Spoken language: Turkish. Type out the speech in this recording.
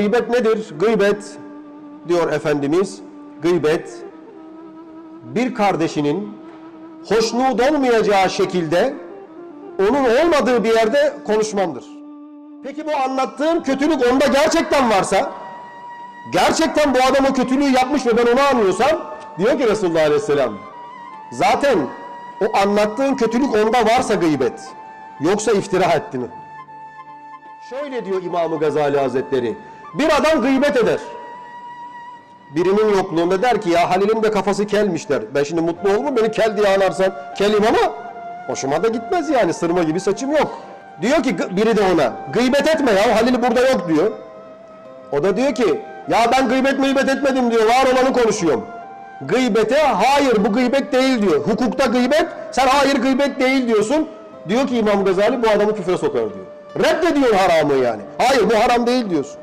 Gıybet nedir? Gıybet diyor Efendimiz. Gıybet bir kardeşinin hoşnut olmayacağı şekilde onun olmadığı bir yerde konuşmandır. Peki bu anlattığım kötülük onda gerçekten varsa, gerçekten bu adam o kötülüğü yapmış ve ben onu anlıyorsam, diyor ki Resulullah Aleyhisselam, zaten o anlattığın kötülük onda varsa gıybet, yoksa iftira etti? Şöyle diyor İmam-ı Gazali Hazretleri, bir adam gıybet eder. Birinin yokluğunda der ki ya Halil'in de kafası kelmiş der. Ben şimdi mutlu olur mu beni kel diye anarsan kelim ama hoşuma da gitmez yani sırma gibi saçım yok. Diyor ki biri de ona gıybet etme ya Halil burada yok diyor. O da diyor ki ya ben gıybet mıybet etmedim diyor var olanı konuşuyorum. Gıybete hayır bu gıybet değil diyor. Hukukta gıybet sen hayır gıybet değil diyorsun. Diyor ki İmam Gazali bu adamı küfre sokar diyor. Reddediyor haramı yani. Hayır bu haram değil diyorsun.